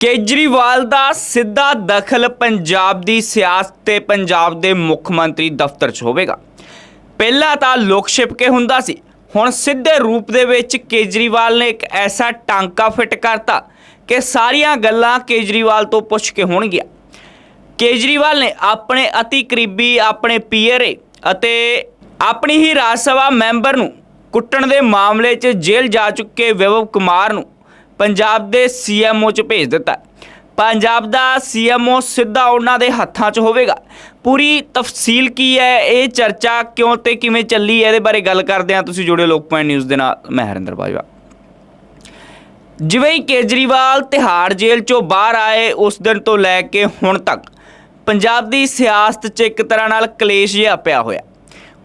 ਕੇਜਰੀਵਾਲ ਦਾ ਸਿੱਧਾ ਦਖਲ ਪੰਜਾਬ ਦੀ ਸਿਆਸਤ ਤੇ ਪੰਜਾਬ ਦੇ ਮੁੱਖ ਮੰਤਰੀ ਦਫ਼ਤਰ 'ਚ ਹੋਵੇਗਾ। ਪਹਿਲਾਂ ਤਾਂ ਲੋਕ ਛਿਪਕੇ ਹੁੰਦਾ ਸੀ। ਹੁਣ ਸਿੱਧੇ ਰੂਪ ਦੇ ਵਿੱਚ ਕੇਜਰੀਵਾਲ ਨੇ ਇੱਕ ਐਸਾ ਟਾਂਕਾ ਫਿੱਟ ਕਰਤਾ ਕਿ ਸਾਰੀਆਂ ਗੱਲਾਂ ਕੇਜਰੀਵਾਲ ਤੋਂ ਪੁੱਛ ਕੇ ਹੋਣਗੀਆਂ। ਕੇਜਰੀਵਾਲ ਨੇ ਆਪਣੇ ਅਤੀ ਕਰੀਬੀ, ਆਪਣੇ ਪੀਅਰੇ ਅਤੇ ਆਪਣੀ ਹੀ ਰਾਜ ਸਭਾ ਮੈਂਬਰ ਨੂੰ ਕੁੱਟਣ ਦੇ ਮਾਮਲੇ 'ਚ ਜੇਲ੍ਹ ਜਾ ਚੁੱਕੇ ਵਿਭਵ ਕੁਮਾਰ ਨੂੰ ਪੰਜਾਬ ਦੇ ਸੀਐਮਓ 'ਚ ਭੇਜ ਦਿੱਤਾ ਪੰਜਾਬ ਦਾ ਸੀਐਮਓ ਸਿੱਧਾ ਉਹਨਾਂ ਦੇ ਹੱਥਾਂ 'ਚ ਹੋਵੇਗਾ। ਪੂਰੀ ਤਫਸੀਲ ਕੀ ਹੈ? ਇਹ ਚਰਚਾ ਕਿਉਂ ਤੇ ਕਿਵੇਂ ਚੱਲੀ ਇਹਦੇ ਬਾਰੇ ਗੱਲ ਕਰਦੇ ਹਾਂ। ਤੁਸੀਂ ਜੁੜੇ ਲੋਕ ਪੁਆਇੰਟ ਨਿਊਜ਼ ਦੇ ਨਾਲ। ਮੈਂ ਹਰਿੰਦਰ ਬਾਜਵਾ। ਜਿਵੇਂ ਹੀ ਕੇਜਰੀਵਾਲ ਤਿਹਾੜ ਜੇਲ੍ਹ ਚੋਂ ਬਾਹਰ ਆਏ, ਉਸ ਦਿਨ ਤੋਂ ਲੈ ਕੇ ਹੁਣ ਤੱਕ ਪੰਜਾਬ ਦੀ ਸਿਆਸਤ 'ਚ ਇੱਕ ਤਰ੍ਹਾਂ ਨਾਲ ਕਲੇਸ਼ ਜਿਹਾ ਪਿਆ ਹੋਇਆ।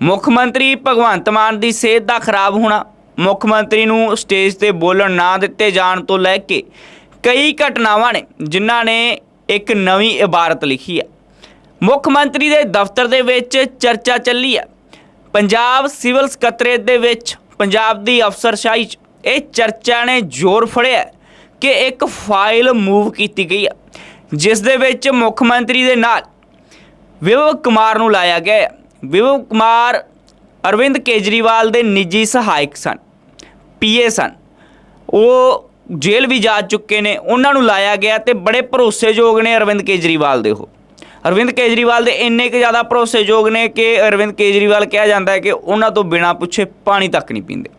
ਮੁੱਖ ਮੰਤਰੀ ਭਗਵੰਤ ਮਾਨ ਦੀ ਸਿਹਤ ਦਾ ਖਰਾਬ ਹੋਣਾ ਮੁੱਖ ਮੰਤਰੀ ਨੂੰ ਸਟੇਜ ਤੇ ਬੋਲਣ ਨਾ ਦਿੱਤੇ ਜਾਣ ਤੋਂ ਲੈ ਕੇ ਕਈ ਘਟਨਾਵਾਂ ਨੇ, ਜਿਨ੍ਹਾਂ ਨੇ ਇੱਕ ਨਵੀਂ ਇਬਾਰਤ ਲਿਖੀ ਹੈ। ਮੁੱਖ ਮੰਤਰੀ ਦੇ ਦਫ਼ਤਰ ਦੇ ਵਿੱਚ ਚਰਚਾ ਚੱਲੀ ਹੈ। ਪੰਜਾਬ ਸਿਵਲ ਸਕੱਤਰੇਤ ਦੇ ਵਿੱਚ ਪੰਜਾਬ ਦੀ ਅਫਸਰਸ਼ਾਹੀ 'ਚ ਇਹ ਚਰਚਾ ਨੇ ਜ਼ੋਰ ਫੜਿਆ ਕਿ ਇੱਕ ਫਾਈਲ ਮੂਵ ਕੀਤੀ ਗਈ ਹੈ, ਜਿਸ ਦੇ ਵਿੱਚ ਮੁੱਖ ਮੰਤਰੀ ਦੇ ਨਾਲ ਵਿਭਵ ਕੁਮਾਰ ਨੂੰ ਲਾਇਆ ਗਿਆ ਹੈ। ਵਿਭਵ ਕੁਮਾਰ ਅਰਵਿੰਦ ਕੇਜਰੀਵਾਲ ਦੇ ਨਿੱਜੀ ਸਹਾਇਕ ਸਨ। ਪੀਏ ਸਨ। ਉਹ ਜੇਲ੍ਹ ਵੀ ਜਾ ਚੁੱਕੇ ਨੇ, ਉਹਨਾਂ ਨੂੰ ਲਾਇਆ ਗਿਆ ਤੇ ਬੜੇ ਭਰੋਸੇਯੋਗ ਨੇ ਅਰਵਿੰਦ ਕੇਜਰੀਵਾਲ ਦੇ ਉਹ। ਅਰਵਿੰਦ ਕੇਜਰੀਵਾਲ ਦੇ ਇੰਨੇ ਕੁ ਜ਼ਿਆਦਾ ਭਰੋਸੇਯੋਗ ਨੇ ਕਿ ਅਰਵਿੰਦ ਕੇਜਰੀਵਾਲ ਕਿਹਾ ਜਾਂਦਾ ਹੈ ਕਿ ਉਹਨਾਂ ਤੋਂ ਬਿਨਾਂ ਪੁੱਛੇ ਪਾਣੀ ਤੱਕ ਨਹੀਂ ਪੀਂਦੇ।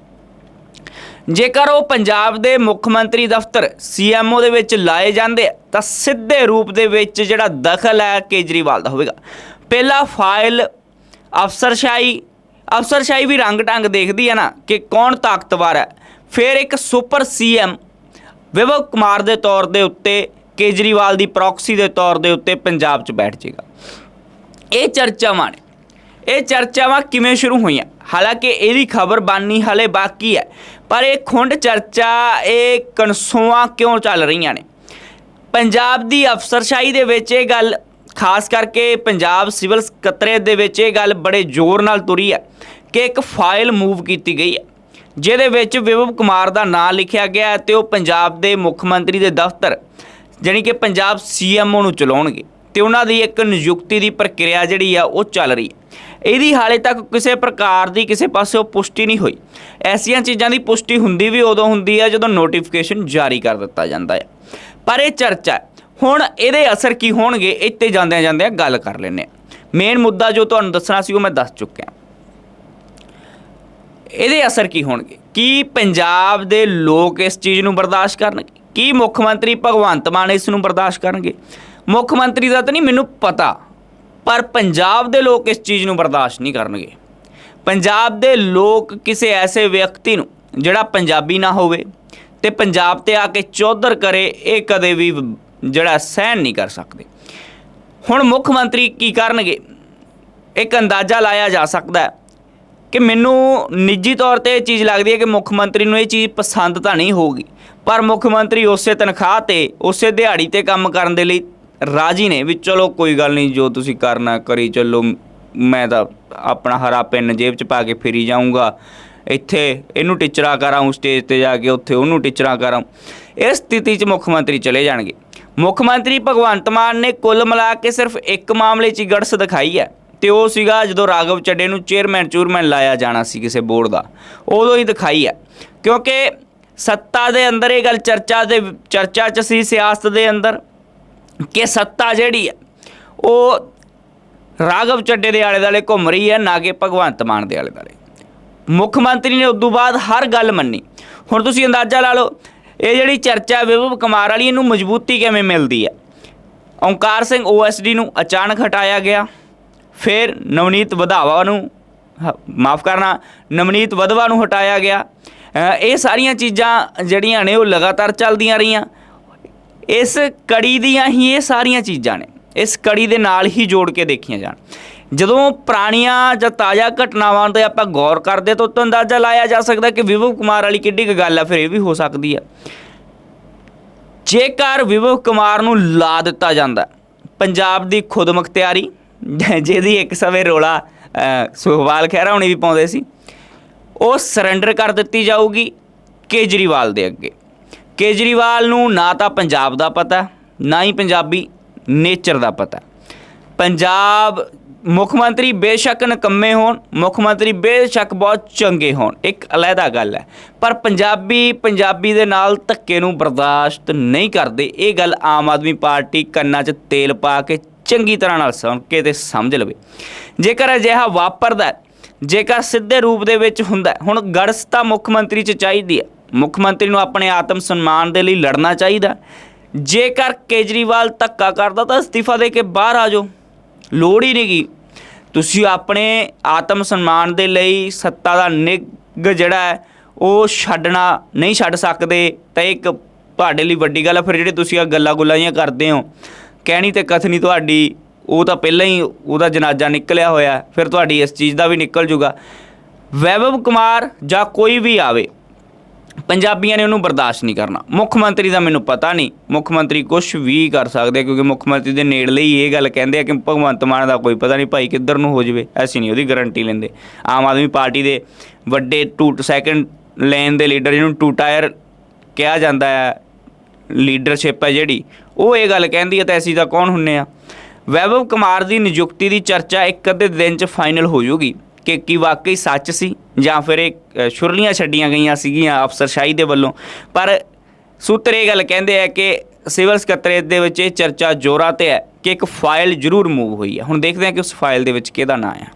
ਜੇਕਰ ਉਹ ਪੰਜਾਬ ਦੇ ਮੁੱਖ ਮੰਤਰੀ ਦਫ਼ਤਰ ਸੀਐਮਓ ਦੇ ਵਿੱਚ ਲਾਏ ਜਾਂਦੇ, ਤਾਂ ਸਿੱਧੇ ਰੂਪ ਦੇ ਵਿੱਚ ਜਿਹੜਾ ਦਖਲ ਹੈ ਕੇਜਰੀਵਾਲ ਦਾ ਹੋਵੇਗਾ। ਪਹਿਲਾ ਫਾਈਲ ਅਫਸਰਸ਼ਾਹੀ ਅਫਸਰਸ਼ਾਹੀ ਵੀ ਰੰਗ ਢੰਗ ਦੇਖਦੀ ਹੈ ਨਾ ਕਿ ਕੌਣ ਤਾਕਤਵਰ ਹੈ। ਫਿਰ ਇੱਕ ਸੁਪਰ ਸੀਐਮ ਵਿਭਵ ਕੁਮਾਰ ਦੇ ਤੌਰ ਦੇ ਉੱਤੇ, ਕੇਜਰੀਵਾਲ ਦੀ ਪ੍ਰੌਕਸੀ ਦੇ ਤੌਰ ਦੇ ਉੱਤੇ ਪੰਜਾਬ 'ਚ ਬੈਠ ਜਾਏਗਾ ਇਹ ਚਰਚਾਵਾਂ ਨੇ। ਇਹ ਚਰਚਾਵਾਂ ਕਿਵੇਂ ਸ਼ੁਰੂ ਹੋਈਆਂ? ਹਾਲਾਂਕਿ ਇਹਦੀ ਖਬਰ ਬਾਨੀ ਹਲੇ ਬਾਕੀ ਹੈ, ਪਰ ਇਹ ਖੁੰਡ ਚਰਚਾ, ਇਹ ਕਨਸੂਆਂ ਕਿਉਂ ਚੱਲ ਰਹੀਆਂ ਨੇ? ਪੰਜਾਬ ਦੀ ਅਫਸਰਸ਼ਾਹੀ ਦੇ ਵਿੱਚ ਇਹ ਗੱਲ ਖਾਸ ਕਰਕੇ ਪੰਜਾਬ ਸਿਵਲ ਸਕੱਤਰੇਤ ਦੇ ਵਿੱਚ ਇਹ ਗੱਲ ਬੜੇ ਜ਼ੋਰ ਨਾਲ ਤੁਰੀ ਹੈ ਕਿ ਇੱਕ ਫਾਈਲ ਮੂਵ ਕੀਤੀ ਗਈ ਹੈ, ਜਿਹਦੇ ਵਿੱਚ ਵਿਭਵ ਕੁਮਾਰ ਦਾ ਨਾਮ ਲਿਖਿਆ ਗਿਆ ਹੈ ਤੇ ਉਹ ਪੰਜਾਬ ਦੇ ਮੁੱਖ ਮੰਤਰੀ ਦੇ ਦਫ਼ਤਰ, ਜਾਣੀ ਕਿ ਪੰਜਾਬ ਸੀਐਮਓ ਨੂੰ ਚਲਾਉਣਗੇ ਤੇ ਉਹਨਾਂ ਦੀ ਇੱਕ ਨਿਯੁਕਤੀ ਦੀ ਪ੍ਰਕਿਰਿਆ ਜਿਹੜੀ ਆ ਉਹ ਚੱਲ ਰਹੀ ਹੈ। ਇਹਦੀ ਹਾਲੇ ਤੱਕ ਕਿਸੇ ਪ੍ਰਕਾਰ ਦੀ ਕਿਸੇ ਪਾਸੇ ਉਹ ਪੁਸ਼ਟੀ ਨਹੀਂ ਹੋਈ। ਐਸੀਆਂ ਚੀਜ਼ਾਂ ਦੀ ਪੁਸ਼ਟੀ ਹੁੰਦੀ ਵੀ ਉਦੋਂ ਹੁੰਦੀ ਹੈ ਜਦੋਂ ਨੋਟੀਫਿਕੇਸ਼ਨ ਜਾਰੀ ਕਰ ਦਿੱਤਾ ਜਾਂਦਾ ਹੈ ਪਰ ਇਹ ਚਰਚਾ ਹੁਣ ਇਹਦੇ ਅਸਰ ਕੀ ਹੋਣਗੇ, ਇੱਥੇ ਜਾਂਦਿਆਂ ਜਾਂਦਿਆਂ ਗੱਲ ਕਰ ਲੈਂਦੇ ਹਾਂ। ਮੇਨ ਮੁੱਦਾ ਜੋ ਤੁਹਾਨੂੰ ਦੱਸਣਾ ਸੀ ਉਹ ਮੈਂ ਦੱਸ ਚੁੱਕਿਆ। ਇਹਦੇ ਅਸਰ ਕੀ ਹੋਣਗੇ? ਕੀ ਪੰਜਾਬ ਦੇ ਲੋਕ ਇਸ ਚੀਜ਼ ਨੂੰ ਬਰਦਾਸ਼ਤ ਕਰਨਗੇ? ਕੀ ਮੁੱਖ ਮੰਤਰੀ ਭਗਵੰਤ ਮਾਨ ਇਸ ਨੂੰ ਬਰਦਾਸ਼ਤ ਕਰਨਗੇ? ਮੁੱਖ ਮੰਤਰੀ ਦਾ ਤਾਂ ਨਹੀਂ, ਮੈਨੂੰ ਪਤਾ, ਪਰ ਪੰਜਾਬ ਦੇ ਲੋਕ ਇਸ ਚੀਜ਼ ਨੂੰ ਬਰਦਾਸ਼ਤ ਨਹੀਂ ਕਰਨਗੇ। ਪੰਜਾਬ ਦੇ ਲੋਕ ਕਿਸੇ ਐਸੇ ਵਿਅਕਤੀ ਨੂੰ, ਜਿਹੜਾ ਪੰਜਾਬੀ ਨਾ ਹੋਵੇ, ਤੇ ਪੰਜਾਬ ਤੇ ਆ ਕੇ ਚੌਧਰ ਕਰੇ, ਇਹ ਕਦੇ ਵੀ ਜਿਹੜਾ ਸਹਿਣ ਨਹੀਂ ਕਰ ਸਕਦੇ। ਹੁਣ ਮੁੱਖ ਮੰਤਰੀ ਕੀ ਕਰਨਗੇ? ਇੱਕ ਅੰਦਾਜ਼ਾ ਲਾਇਆ ਜਾ ਸਕਦਾ ਹੈ ਕਿ ਮੈਨੂੰ ਨਿੱਜੀ ਤੌਰ ਤੇ ਇਹ ਚੀਜ਼ ਲੱਗਦੀ ਹੈ ਕਿ ਮੁੱਖ ਮੰਤਰੀ ਨੂੰ ਇਹ ਚੀਜ਼ ਪਸੰਦ ਤਾਂ ਨਹੀਂ ਹੋਊਗੀ, ਪਰ ਮੁੱਖ ਮੰਤਰੀ ਉਸੇ ਤਨਖਾਹ ਤੇ, ਉਸੇ ਦਿਹਾੜੀ ਤੇ ਕੰਮ ਕਰਨ ਦੇ ਲਈ ਰਾਜੀ ਨੇ ਵੀ ਚਲੋ ਕੋਈ ਗੱਲ ਨਹੀਂ, ਜੋ ਤੁਸੀਂ ਕਰਨਾ ਕਰੀ ਚੱਲੋ, ਮੈਂ ਤਾਂ ਆਪਣਾ ਹਰਾ ਪੈਨ ਜੇਬ 'ਚ ਪਾ ਕੇ ਫਿਰੀ ਜਾਊਂਗਾ। ਇੱਥੇ ਇਹਨੂੰ ਟੀਚਰਾਂ ਕਰਾਂ ਸਟੇਜ ਤੇ ਜਾ ਕੇ ਉੱਥੇ ਉਹਨੂੰ ਟੀਚਰਾਂ ਕਰਾਂ। ਇਸ ਸਥਿਤੀ 'ਚ ਮੁੱਖ ਮੰਤਰੀ ਚਲੇ ਜਾਣਗੇ। ਮੁੱਖ ਮੰਤਰੀ ਭਗਵੰਤ ਮਾਨ ਨੇ ਕੁੱਲ ਮਿਲਾ ਕੇ ਸਿਰਫ ਇੱਕ ਮਾਮਲੇ 'ਚ ਹੀ ਗੜਸ ਦਿਖਾਈ ਹੈ ਤੇ ਉਹ ਸੀਗਾ ਜਦੋਂ ਰਾਘਵ ਚੱਡੇ ਨੂੰ ਚੇਅਰਮੈਨ, ਚੂਰਮੈਨ ਲਾਇਆ ਜਾਣਾ ਸੀ ਕਿਸੇ ਬੋਰਡ ਦਾ। ਉਦੋਂ ਹੀ ਦਿਖਾਈ ਹੈ। ਕਿਉਂਕਿ ਸੱਤਾ ਦੇ ਅੰਦਰ ਇਹ ਗੱਲ ਚਰਚਾ ਦੇ ਚਰਚਾ 'ਚ ਸੀ ਸਿਆਸਤ ਦੇ ਅੰਦਰ ਕਿ ਸੱਤਾ ਜਿਹੜੀ ਹੈ, ਉਹ ਰਾਘਵ ਚੱਡੇ ਦੇ ਆਲੇ ਦੁਆਲੇ ਘੁੰਮ ਰਹੀ ਹੈ, ਨਾ ਕਿ ਭਗਵੰਤ ਮਾਨ ਦੇ ਆਲੇ ਦੁਆਲੇ ਮੁੱਖ ਮੰਤਰੀ ਨੇ ਉਦੋਂ ਬਾਅਦ ਹਰ ਗੱਲ ਮੰਨੀ। ਹੁਣ ਤੁਸੀਂ ਅੰਦਾਜ਼ਾ ਲਾ ਲਓ ਇਹ ਜਿਹੜੀ ਚਰਚਾ ਵਿਭਵ ਕੁਮਾਰ ਵਾਲੀ, ਇਹਨੂੰ ਮਜ਼ਬੂਤੀ ਕਿਵੇਂ ਮਿਲਦੀ ਹੈ? ਓਂਕਾਰ ਸਿੰਘ ਓਐਸਡੀ ਨੂੰ ਅਚਾਨਕ ਹਟਾਇਆ ਗਿਆ। ਫਿਰ ਨਵਨੀਤ ਵਧਾਵਾ ਨੂੰ ਮਾਫ ਕਰਨਾ, ਨਵਨੀਤ ਵਧਵਾ ਨੂੰ ਹਟਾਇਆ ਗਿਆ। ਇਹ ਸਾਰੀਆਂ ਚੀਜ਼ਾਂ ਜਿਹੜੀਆਂ ਨੇ, ਉਹ ਲਗਾਤਾਰ ਚੱਲਦੀਆਂ ਰਹੀਆਂ। ਇਸ ਕੜੀ ਦੀਆਂ ਹੀ ਇਹ ਸਾਰੀਆਂ ਚੀਜ਼ਾਂ ਨੇ। ਇਸ ਕੜੀ ਦੇ ਨਾਲ ਹੀ ਜੋੜ ਕੇ ਦੇਖੀਆਂ ਜਾਣ। ਜਦੋਂ ਪੁਰਾਣੀਆਂ ਜਾਂ ਤਾਜ਼ਾ ਘਟਨਾਵਾਂ ਤੇ ਆਪਾਂ ਗੌਰ ਕਰਦੇ ਤਾਂ ਉਤੋਂ ਅੰਦਾਜ਼ਾ ਲਾਇਆ ਜਾ ਸਕਦਾ ਕਿ ਵਿਭਵ ਕੁਮਾਰ ਵਾਲੀ ਕਿੱਡੀ ਕੁ ਗੱਲ ਆ, ਫਿਰ ਇਹ ਵੀ ਹੋ ਸਕਦੀ ਆ। ਜੇਕਰ ਵਿਭਵ ਕੁਮਾਰ ਨੂੰ ਲਾ ਦਿੱਤਾ ਜਾਂਦਾ, ਪੰਜਾਬ ਦੀ ਖੁਦਮੁਖਤਿਆਰੀ ਜਿਹਦੀ ਇੱਕ ਸਮੇਂ ਰੋਲਾ ਸੁਖਵਾਲ ਖਹਿਰਾ ਹੁਣੀ ਵੀ ਪਾਉਂਦੇ ਸੀ, ਉਹ ਸਰੈਂਡਰ ਕਰ ਦਿੱਤੀ ਜਾਊਗੀ ਕੇਜਰੀਵਾਲ ਦੇ ਅੱਗੇ। ਕੇਜਰੀਵਾਲ ਨੂੰ ਨਾ ਤਾਂ ਪੰਜਾਬ ਦਾ ਪਤਾ, ਨਾ ਹੀ ਪੰਜਾਬੀ ਨੇਚਰ ਦਾ ਪਤਾ ਪੰਜਾਬ ਮੁੱਖ ਮੰਤਰੀ ਬੇਸ਼ੱਕ ਨਕੰਮੇ ਹੋਣ, ਮੁੱਖ ਮੰਤਰੀ ਬੇਸ਼ੱਕ ਬਹੁਤ ਚੰਗੇ ਹੋਣ, ਇੱਕ ਅਲੱਗਾ ਗੱਲ ਹੈ। ਪਰ ਪੰਜਾਬੀ ਪੰਜਾਬੀ ਦੇ ਨਾਲ ਧੱਕੇ ਨੂੰ ਬਰਦਾਸ਼ਤ ਨਹੀਂ ਕਰਦੇ। ਇਹ ਗੱਲ ਆਮ ਆਦਮੀ ਪਾਰਟੀ ਕੰਨਾਂ 'ਚ ਤੇਲ ਪਾ ਕੇ ਚੰਗੀ ਤਰ੍ਹਾਂ ਨਾਲ ਸੁਣ ਕੇ ਤੇ ਸਮਝ ਲਵੇ। ਜੇਕਰ ਅਜਿਹਾ ਵਾਪਰਦਾ ਜੇਕਰ ਸਿੱਧੇ ਰੂਪ ਦੇ ਵਿੱਚ ਹੁੰਦਾ ਹੁਣ ਗੜਸ ਤਾਂ ਮੁੱਖ ਮੰਤਰੀ 'ਚ ਚਾਹੀਦੀ ਹੈ। ਮੁੱਖ ਮੰਤਰੀ ਨੂੰ ਆਪਣੇ ਆਤਮ ਸਨਮਾਨ ਦੇ ਲਈ ਲੜਨਾ ਚਾਹੀਦਾ ਜੇਕਰ ਕੇਜਰੀਵਾਲ ਧੱਕਾ ਕਰਦਾ ਤਾਂ ਅਸਤੀਫਾ ਦੇ ਕੇ ਬਾਹਰ ਆ ਜਾਓ। ਲੋੜ ਹੀ ਨਹੀਂ ਗੀ। ਤੁਸੀਂ ਆਪਣੇ ਆਤਮ ਸਨਮਾਨ ਦੇ ਲਈ ਸੱਤਾ ਦਾ ਨਿੱਘ ਜਿਹੜਾ ਹੈ, ਉਹ ਛੱਡਣਾ ਨਹੀਂ ਛੱਡ ਸਕਦੇ। ਤਾਂ ਇਹ ਇੱਕ ਤੁਹਾਡੇ ਲਈ ਵੱਡੀ ਗੱਲ ਹੈ ਫਿਰ ਜਿਹੜੇ ਤੁਸੀਂ ਆ ਗੱਲਾਂ ਗੁੱਲਾਂ ਜਿਹੀਆਂ ਕਰਦੇ ਹੋ। ਕਹਿਣੀ ਤੇ ਕਥਨੀ ਤੁਹਾਡੀ, ਉਹ ਤਾਂ ਪਹਿਲਾਂ ਹੀ ਉਹਦਾ ਜਨਾਜ਼ਾ ਨਿਕਲਿਆ ਹੋਇਆ। ਫਿਰ ਤੁਹਾਡੀ ਇਸ ਚੀਜ਼ ਦਾ ਵੀ ਨਿਕਲ ਜੂਗਾ। ਵੈਭਵ ਕੁਮਾਰ ਜਾਂ ਕੋਈ ਵੀ ਆਵੇ ਪੰਜਾਬੀਆਂ ਨੇ ਉਹਨੂੰ ਬਰਦਾਸ਼ਤ ਨਹੀਂ ਕਰਨਾ। ਮੁੱਖ ਮੰਤਰੀ ਦਾ ਮੈਨੂੰ ਪਤਾ ਨਹੀਂ। ਮੁੱਖ ਮੰਤਰੀ ਕੁਝ ਵੀ ਕਰ ਸਕਦੇ ਕਿਉਂਕਿ ਮੁੱਖ ਮੰਤਰੀ ਦੇ ਨੇੜਲੇ ਹੀ ਇਹ ਗੱਲ ਕਹਿੰਦੇ ਆ ਕਿ ਭਗਵੰਤ ਮਾਨ ਦਾ ਕੋਈ ਪਤਾ ਨਹੀਂ ਭਾਈ ਕਿੱਧਰ ਨੂੰ ਹੋ ਜਾਵੇ। ਐਸੀ ਨਹੀਂ ਉਹਦੀ ਗਾਰੰਟੀ ਲੈਂਦੇ। ਆਮ ਆਦਮੀ ਪਾਰਟੀ ਦੇ ਵੱਡੇ ਟੂ ਸੈਕੰਡ ਲੇਨ ਦੇ ਲੀਡਰ ਜਿਹਨੂੰ ਟੂ ਟਾਇਰ ਕਿਹਾ ਜਾਂਦਾ ਹੈ ਲੀਡਰਸ਼ਿਪ ਹੈ ਜਿਹੜੀ, ਉਹ ਇਹ ਗੱਲ ਕਹਿੰਦੀ ਹੈ ਤਾਂ ਅਸੀਂ ਤਾਂ ਕੌਣ ਹੁੰਨੇ ਆ? ਵੈਭਵ ਕੁਮਾਰ ਦੀ ਨਿਯੁਕਤੀ ਦੀ ਚਰਚਾ ਇੱਕ ਅੱਧੇ ਦਿਨ 'ਚ ਫਾਈਨਲ ਹੋ ਜਾਊਗੀ ਕਿ ਕੀ ਵਾਕਈ ਸੱਚ ਸੀ? ਜਾਂ ਫਿਰ ਇਹ ਛੁਰਲੀਆਂ ਛੱਡੀਆਂ ਗਈਆਂ ਸੀਗੀਆਂ ਅਫਸਰਸ਼ਾਹੀ ਦੇ ਵੱਲੋਂ। ਪਰ ਸੂਤਰ ਇਹ ਗੱਲ ਕਹਿੰਦੇ ਆ ਕਿ ਸਿਵਲ ਸਕੱਤਰੇਤ ਦੇ ਵਿੱਚ ਇਹ ਚਰਚਾ ਜ਼ੋਰਾ ਤੇ ਹੈ ਕਿ ਇੱਕ ਫਾਈਲ ਜ਼ਰੂਰ ਮੂਵ ਹੋਈ ਹੈ। ਹੁਣ ਦੇਖਦੇ ਹਾਂ ਕਿ ਉਸ ਫਾਈਲ ਦੇ ਵਿੱਚ ਕਿਹਦਾ ਨਾਂ ਹੈ